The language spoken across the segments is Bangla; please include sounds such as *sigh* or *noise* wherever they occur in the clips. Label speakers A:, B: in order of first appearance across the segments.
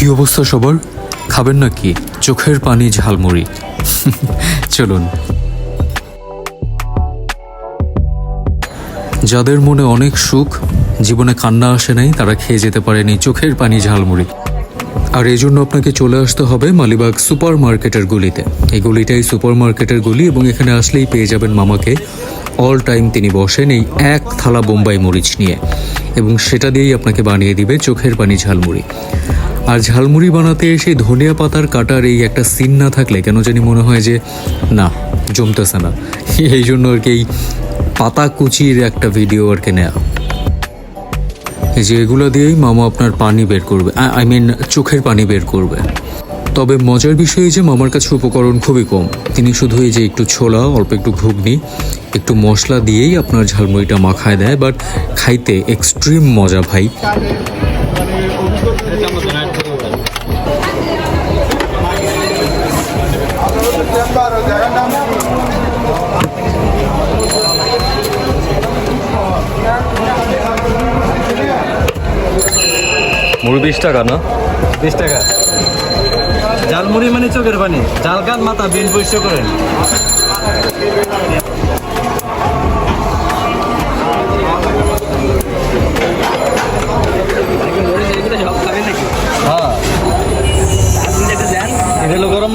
A: কি অবস্থা সবার? খাবেন নাকি? চোখের পানি ঝালমুড়ি। *laughs* চলুন। যাদের মনে অনেক সুখ, জীবনে কান্না আসে নাই, তারা খেয়ে যেতে পারেনি চোখের পানি ঝালমুড়ি। আর এই জন্য আপনাকে চলে আসতে হবে মালিবাগ সুপার মার্কেটের গলিতে। এই গলিটাই সুপার মার্কেটের গলি এবং এখানে আসলেই পেয়ে যাবেন মামাকে। অল টাইম তিনি বসেন এই এক থালা বোম্বাই মরিচ নিয়ে। এবং সেটা দিয়েই আপনাকে বানিয়ে দিবে চোখের পানি ঝালমুড়ি। আর ঝালমুড়ি বানাতে এসে ধনিয়া পাতার কাটার এই একটা সিন না থাকলে কেন জানি মনে হয় যে, না, জমতেছে না। এই জন্য আর কি এই পাতা কুচির একটা ভিডিও আর কি নেওয়া এই যে এগুলো দিয়েই মামা আপনার পানি বের করবে। আই মিন চোখের পানি বের করবে। তবে মজার বিষয় যে মামার কাছে উপকরণ খুবই কম। তিনি শুধু এই যে একটু ছোলা, অল্প একটু ঘুগনি, একটু মশলা দিয়েই আপনার ঝালমুড়িটা মাখায় দেয়। বাট খাইতে এক্সট্রিম মজা ভাই।
B: মুড়ি বিশ টাকা না?
C: বিশ টাকা। ঝালমুড়ি মানে চোখের পানি। ঝাল গান মাথা বিন পরিষ্কার করেন।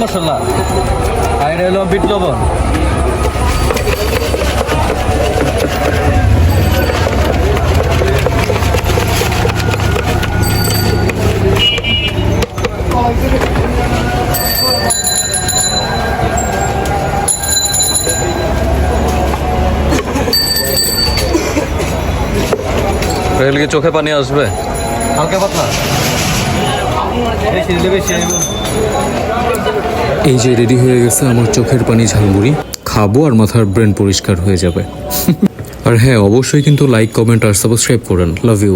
C: মশলা। আর এটা হলো বিট লবণ।
B: চোখে পানি আসবে?
C: হালকা পাতলা?
A: এই যে রেডি হয়ে গেছে আমার চোখের পানি ঝালমুড়ি, খাব আর মাথার ব্রেন পরিষ্কার হয়ে যাবে। *laughs* আর হ্যাঁ অবশ্যই কিন্তু লাইক কমেন্ট আর সাবস্ক্রাইব করেন। Love you